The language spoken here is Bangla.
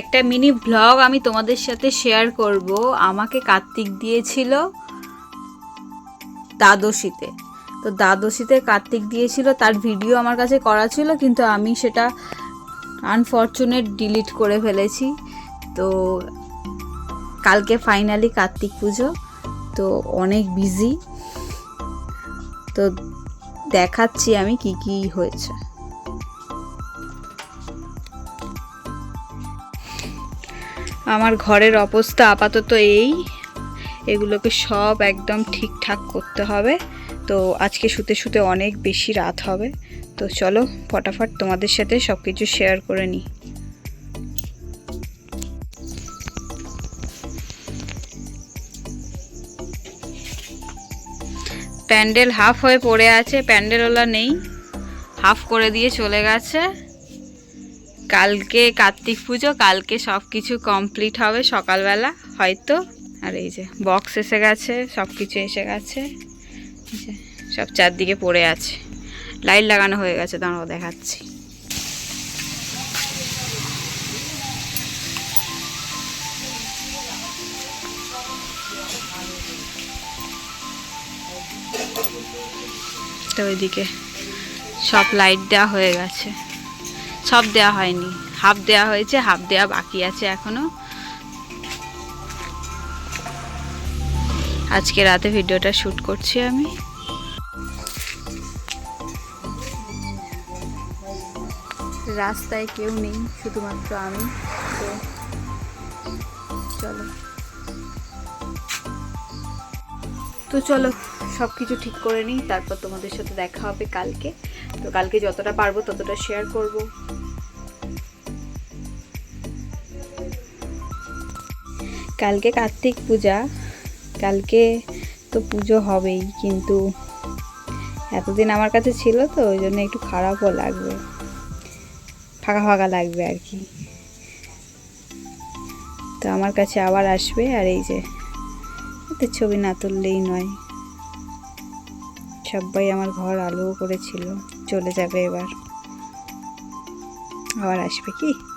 একটা মিনি ভ্লগ আমি তোমাদের সাথে শেয়ার করব। আমাকে কার্তিক দিয়েছিল দ্বাদশীতে। তো দ্বাদশীতে কার্তিক দিয়েছিল, তার ভিডিও আমার কাছে করা ছিল, কিন্তু আমি সেটা আনফর্চুনেট ডিলিট করে ফেলেছি। তো কালকে ফাইনালি কার্তিক পুজো, তো অনেক বিজি তো দেখাচ্ছি আমি কি কি হয়েছে। আমার ঘরের অবস্থা আপাতত এই। এগুলোকে সব একদম ঠিকঠাক করতে হবে। তো আজকে শুতে শুতে অনেক বেশি রাত হবে। তো চলো, ফটাফট তোমাদের সাথে সব কিছু শেয়ার করে নিই। প্যান্ডেল হাফ হয়ে পড়ে আছে, প্যান্ডেলওয়ালা নেই। হাফ করে দিয়ে চলে গেছে। কালকে কার্তিক পুজো, কালকে সব কিছু কমপ্লিট হবে সকালবেলা, হয়তো। আর এই যে বক্স এসে গেছে সব কিছু এসে গেছে। সব চারদিকে পড়ে আছে। লাইট লাগানো হয়ে গেছে, দাঁড়াও দেখাচ্ছি। তো ওইদিকে সব লাইট দেওয়া হয়ে গেছে। সব দেওয়া হয়নি। হাফ দেওয়া হয়েছে হাফ দেওয়া বাকি আছে এখনও। আজকে রাতে ভিডিওটা শ্যুট করছি আমি। রাস্তায় কেউ নেই, শুধুমাত্র আমি। তো চলো। তো চলো সব কিছু ঠিক করে নিই, তারপর তোমাদের সাথে দেখা হবে কালকে। তো কালকে যতটা পারব ততটা শেয়ার করব। কালকে কার্তিক পূজা। কালকে তো পুজো হবেই, কিন্তু এতদিন আমার কাছে ছিল তো, ওই জন্য একটু খারাপও লাগবে। ফাঁকা ফাঁকা লাগবে আর কি। তো আমার কাছে আবার আসবে, আর এই যে, এতে ছবি না তুললেই নয়। সবাই আমার ঘর আলো করেছিল। চলে যাবে এবার। আবার আসবে কি?